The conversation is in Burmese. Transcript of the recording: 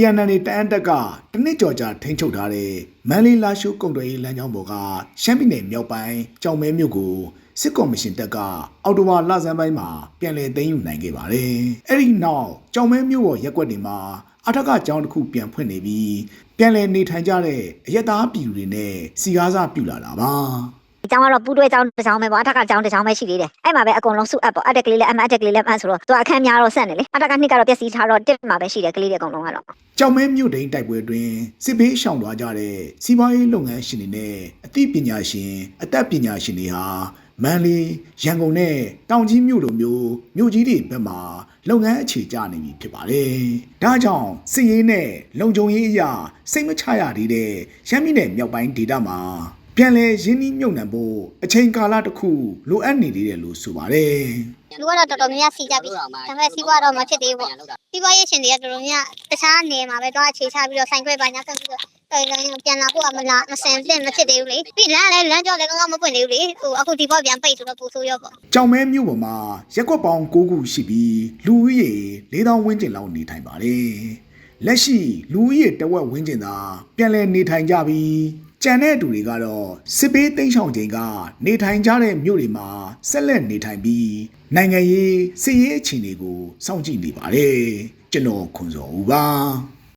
TNN တအန်တက်ကတနစ်ကြော်ကြာထိန်းချုပ်ထားတဲ့မန်လေးလာရှိုးကုံတော်ရေးလမ်းကြောင်းပေါ်ကရှမ်းပြည်နယ်မြောက်ပိုင်းကြောင်မဲမြို့ကိုစစ်ကော်မရှင်တပ်ကအော်တိုဝါလဆန်းပိုင်းမှာပြန်လည်သိမ်းယူနိုင်ခဲ့ပါတယ်။အဲ့ဒီနောက်ကြောင်မဲမြို့ပေါ်ရက်ကွက်တွေမှာအထက်ကကျောင်းတစ်ခုပြန်ဖွင့်နေပြီးပြန်လည်နေထိုင်ကြတဲ့အရက်သားပြည်သူတွေနဲ့စီကားစားပြူလာတာပါ။ အကြောင်းကတော့ပူးတွဲအကြောင်းတစ်ကြောင်းပဲပေါ့အထက်ကအကြောင်းတစ်ကြောင်းပဲရှိသေးတယ်အဲ့မှာပဲအကုန်လုံးစုအပ်ပေါ့အတက်ကလေးလည်းအမအတက်ကလေးလည်းအမဆိုတော့သူကအခန်းများတော့ဆက်နေလေအတက်ကနှစ်ကတော့ပျက်စီးထားတော့တစ်မှာပဲရှိတယ်ကလေးတွေအကုန်လုံးကတော့ကြောင်မဲမြို့တိန်တိုက်ပွဲအတွင်းစစ်ဘေးရှောင်သွားကြတဲ့စီးပွားရေးလုပ်ငန်းရှင်တွေနဲ့အသိပညာရှင်အသက်ပညာရှင်တွေဟာမန္တလေးရန်ကုန်နဲ့တောင်ကြီးမြို့လိုမျိုးမြို့ကြီးတွေဘက်မှာလုပ်ငန်းအခြေကျနေပြီဖြစ်ပါတယ်။ဒါကြောင့်စစ်ရေးနဲ့လုံခြုံရေးအရာစိတ်မချရသေးတဲ့ရမ်းမြင့်တဲ့မြောက်ပိုင်းဒေသမှာ ပြန်လဲရင်းနှီးမြုပ်နှံဖို့အချိန်ကာလတစ်ခုလိုအပ်နေသေးတယ်လို့ဆိုပါတယ်။လူကတော့တော်တော်များများစီကြပြီဒါပေမဲ့စီးပွားတော့မဖြစ်သေးဘူးပေါ့စီးပွားရေးရှင်တွေကတော်တော်များတခြားနေမှာပဲတော့အခြေချပြီးတော့ဆိုင်ခွဲပါညာကပ်ပြီးတော့ပြန်လာဖို့ကမလားမစင်ပြင့်မဖြစ်သေးဘူးလေပြီးလမ်းလည်းလမ်းကြောလည်းကောင်းကောင်းမပွင့်သေးဘူးလေဟိုအခုဒီဘောပြန်ပိတ်ဆိုတော့ပူဆိုးရောပေါ့ကြောင်မဲမြို့ပေါ်မှာရက်ကွက်ပေါင်း9ခုရှိပြီးလူဦးရေ4000ဝန်းကျင်လောက်နေထိုင်ပါတယ်။လက်ရှိလူဦးရေတဝက်ဝန်းကျင်သာပြန်လည်နေထိုင်ကြပြီး ကြံတဲ့သူတွေကတော့စစ်ပေးသိမ်းဆောင်ချိန်ကနေထိုင်ကြတဲ့မြို့တွေမှာဆက်လက်နေထိုင်ပြီးနိုင်ငံရေးစစ်ရေးအခြေအနေကိုစောင့်ကြည့်နေပါတယ်။ကျွန်တော်ခွန်စော်ဦးပါ။